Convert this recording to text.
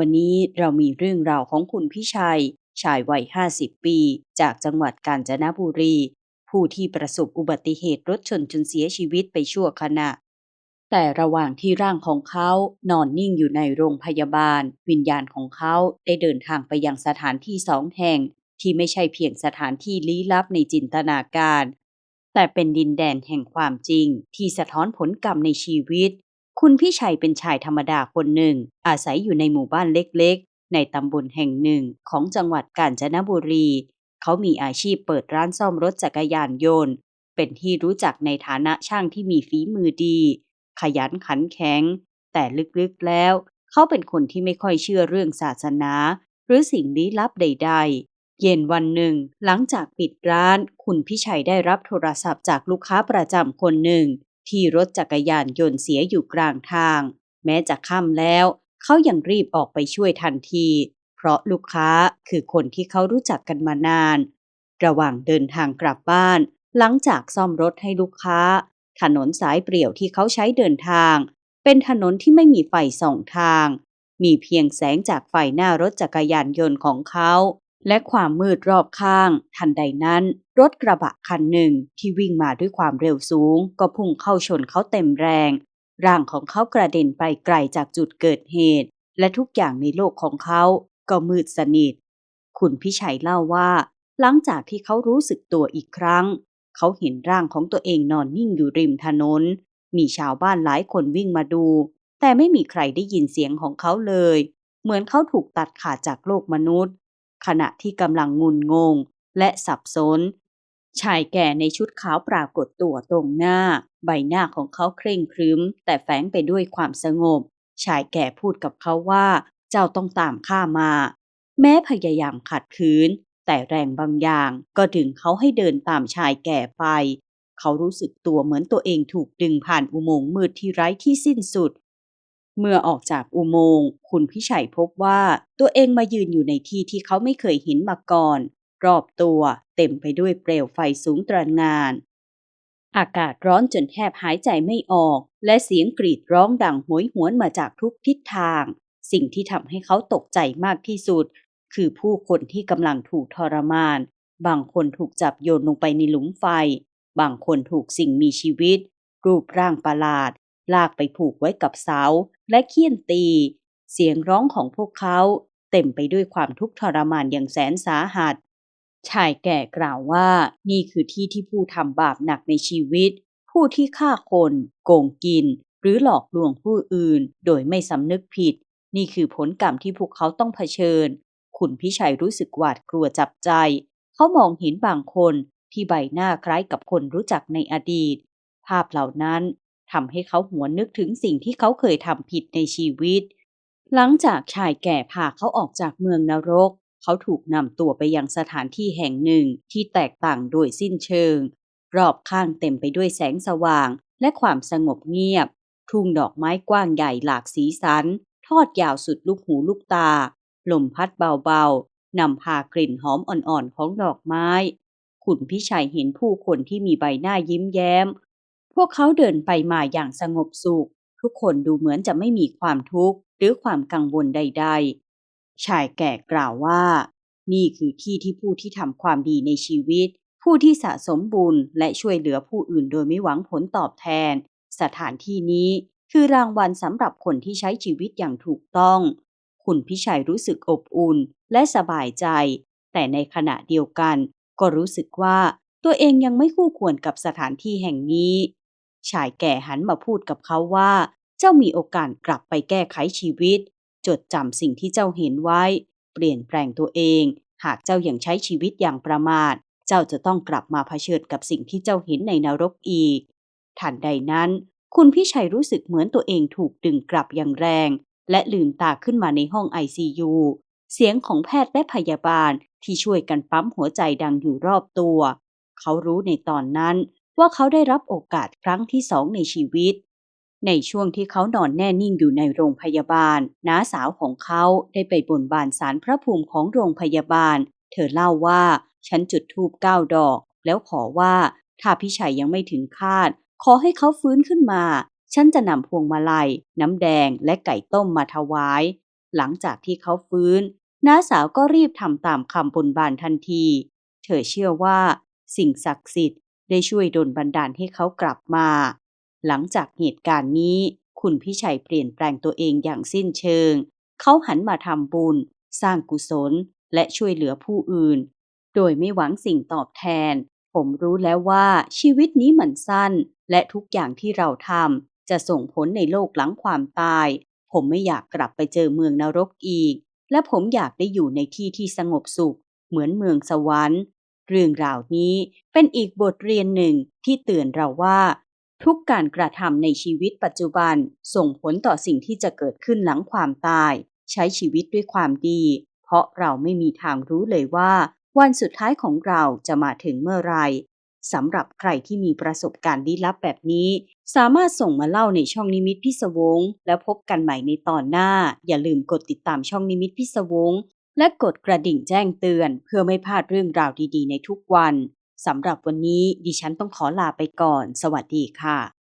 วันนี้เรามีเรื่องราวของคุณพิชัย ชายวัย 50 ปี จากจังหวัดกาญจนบุรี ผู้ที่ประสบอุบัติเหตุรถชนจนเสียชีวิตไปชั่วขณะ แต่ระหว่างที่ร่างของเขานอนนิ่งอยู่ในโรงพยาบาล วิญญาณของเขาได้เดินทางไปยังสถานที่สองแห่ง ที่ไม่ใช่เพียงสถานที่ลี้ลับในจินตนาการ แต่เป็นดินแดนแห่งความจริงที่สะท้อนผลกรรมในชีวิต คุณพี่ชัยเป็นชายธรรมดาคนหนึ่ง อาศัยอยู่ในหมู่บ้านเล็กๆ ในตำบลแห่งหนึ่งของจังหวัดกาญจนบุรี เขามีอาชีพเปิดร้านซ่อมรถจักรยานยนต์ เป็นที่รู้จักในฐานะช่างที่มีฝีมือดี ขยันขันแข็ง แต่ลึกๆแล้ว เขาเป็นคนที่ไม่ค่อยเชื่อเรื่องศาสนา หรือสิ่งลี้ลับใด ๆ เย็นวันหนึ่ง หลังจากปิดร้าน คุณพิชัยได้รับโทรศัพท์จากลูกค้าประจำคนหนึ่ง ที่รถจักรยานยนต์เสียอยู่กลางทาง แม้จะค่ำแล้ว เขายังรีบออกไปช่วยทันที เพราะลูกค้าคือคนที่เขารู้จักกันมานาน ระหว่างเดินทางกลับบ้าน หลังจากซ่อมรถให้ลูกค้า ถนนสายเปรี่ยวที่เขาใช้เดินทาง เป็นถนนที่ไม่มีไฟสองทาง มีเพียงแสงจากไฟหน้ารถจักรยานยนต์ของเขา และความมืดรอบข้าง ทันใดนั้น รถกระบะคันหนึ่งที่วิ่งมาด้วยความเร็วสูง ก็พุ่งเข้าชนเขาเต็มแรง ร่างของเขากระเด็นไปไกลจากจุดเกิดเหตุ และทุกอย่างในโลกของเขาก็มืดสนิท คุณพิชัยเล่าว่า หลังจากที่เขารู้สึกตัวอีกครั้ง เขาเห็นร่างของตัวเองนอนนิ่งอยู่ริมถนน มีชาวบ้านหลายคนวิ่งมาดู แต่ไม่มีใครได้ยินเสียงของเขาเลย เหมือนเขาถูกตัดขาดจากโลกมนุษย์ ขณะที่กำลังงุนงง และสับสน ชายแก่ในชุดขาวปรากฏตัวตรงหน้า ใบหน้าของเขาเคร่งครึ้ม แต่แฝงไปด้วยความสงบ ชายแก่พูดกับเขาว่า เจ้าต้องตามข้ามา แม้พยายามขัดขืน แต่แรงบางอย่างก็ดึงเขาให้เดินตามชายแก่ไป เขารู้สึกตัวเหมือนตัวเองถูกดึงผ่านอุโมงค์มืดที่ไร้ที่สิ้นสุด เมื่อออกจากอุโมงค์คุณพิชัยพบว่าตัวเองมายืนอยู่ในที่ที่เขาไม่เคยเห็นมาก่อน รอบตัวเต็มไปด้วยเปลวไฟสูงตระงาน อากาศร้อนจนแทบหายใจไม่ออก และเสียงกรีดร้องดังโหยหวนมาจากทุกทิศทาง สิ่งที่ทำให้เขาตกใจมากที่สุด คือผู้คนที่กำลังถูกทรมาน บางคนถูกจับโยนลงไปในหลุมไฟ บางคนถูกสิ่งมีชีวิต รูปร่างประหลาด ลากไปผูกไว้กับเสา และเคี่ยนตี เสียงร้องของพวกเขาเต็มไปด้วยความทุกข์ทรมานอย่างแสนสาหัส ชายแก่กล่าวว่านี่คือที่ที่ผู้ทำบาปหนักในชีวิต ผู้ที่ฆ่าคน โกงกิน หรือหลอกลวงผู้อื่น โดยไม่สำนึกผิด นี่คือผลกรรมที่พวกเขาต้องเผชิญ คุณพิชัยรู้สึกหวาดกลัวจับใจ เขามองเห็นบางคนที่ใบหน้าคล้ายกับคนรู้จักในอดีต ภาพเหล่านั้น ทำให้เขาหวนนึกถึงสิ่งที่เขาเคยทำผิดในชีวิต หลังจากชายแก่พาเขาออกจากเมืองนรก เขาถูกนำตัวไปยังสถานที่แห่งหนึ่งที่แตกต่างโดยสิ้นเชิง รอบข้างเต็มไปด้วยแสงสว่างและความสงบเงียบ ทุ่งดอกไม้กว้างใหญ่หลากสีสัน ทอดยาวสุดลูกหูลูกตา ลมพัดเบาๆนำพากลิ่นหอมอ่อนๆของดอกไม้ ขุนพิชัยเห็นผู้คนที่มีใบหน้ายิ้มแย้ม พวกเขาเดินไปมาอย่างสงบสุข ทุกคนดูเหมือนจะไม่มีความทุกข์หรือความกังวลใด ๆ ชายแก่กล่าวว่า นี่คือที่ที่ผู้ที่ทำความดีในชีวิต ผู้ที่สะสมบุญและช่วยเหลือผู้อื่นโดยไม่หวังผลตอบแทน สถานที่นี้คือรางวัลสำหรับคนที่ใช้ชีวิตอย่างถูกต้อง คุณพิชัยรู้สึกอบอุ่นและสบายใจ แต่ในขณะเดียวกัน ก็รู้สึกว่าตัวเองยังไม่คู่ควรกับสถานที่แห่งนี้ ชายแก่หันมาพูดกับเขาว่า เจ้ามีโอกาสกลับไปแก้ไขชีวิต จดจำสิ่งที่เจ้าเห็นไว้ เปลี่ยนแปลงตัวเอง หากเจ้ายัางใช้ชีวิตอย่างประมาท เจ้าจะต้องกลับมาเผชิญกับสิ่งที่เจ้าเห็นในนรกอีก ทันใดนั้น คุณพิชัยรู้สึกเหมือนตัวเองถูกดึงกลับอย่างแรง และลืมตาขึ้นมาในห้องไอซียูเสียงของแพทย์และพยาบาลที่ช่วยกันปั๊มหัวใจดังอยู่รอบตัว เขารู้ในตอนนั้น ว่าเขาได้รับโอกาสครั้งที่สองในชีวิต ในช่วงที่เขานอนแน่นิ่งอยู่ในโรงพยาบาล น้าสาวของเขาได้ไปบนบานสารพระภูมิของโรงพยาบาล เธอเล่าว่า ฉันจุดธูปเก้าดอก แล้วขอว่า ถ้าพี่ชัยยังไม่ถึงคาด ขอให้เขาฟื้นขึ้นมา ฉันจะนำพวงมาลัย น้ำแดงและไก่ต้มมาถวาย หลังจากที่เขาฟื้นน้าสาวก็รีบทำตามคำบนบานทันที เธอเชื่อว่า สิ่งศักดิ์สิทธิ์ ได้ช่วยดลบันดาลให้เขากลับมา หลังจากเหตุการณ์นี้ คุณพิชัยเปลี่ยนแปลงตัวเองอย่างสิ้นเชิง เขาหันมาทำบุญ สร้างกุศล และช่วยเหลือผู้อื่น โดยไม่หวังสิ่งตอบแทน ผมรู้แล้วว่าชีวิตนี้มันสั้น และทุกอย่างที่เราทำจะส่งผลในโลกหลังความตาย ผมไม่อยากกลับไปเจอเมืองนรกอีก และผมอยากได้อยู่ในที่ที่สงบสุข เหมือนเมืองสวรรค์ เรื่องราวนี้เป็นอีกบทเรียนหนึ่งที่เตือนเราว่า ทุกการกระทำในชีวิตปัจจุบันส่งผลต่อสิ่งที่จะเกิดขึ้นหลังความตาย ใช้ชีวิตด้วยความดี เพราะเราไม่มีทางรู้เลยว่า วันสุดท้ายของเราจะมาถึงเมื่อไหรสำหรับใครที่มีประสบการณ์ลี้ลับแบบนี้ สามารถส่งมาเล่าในช่องนิมิตพิศวง แล้วพบกันใหม่ในตอนหน้า อย่าลืมกดติดตามช่องนิมิตพิศวง และกดกระดิ่งแจ้งเตือน เพื่อไม่พลาดเรื่องราวดีๆ ในทุกวันสำหรับวันนี้ดิฉันต้องขอลาไปก่อน สวัสดีค่ะ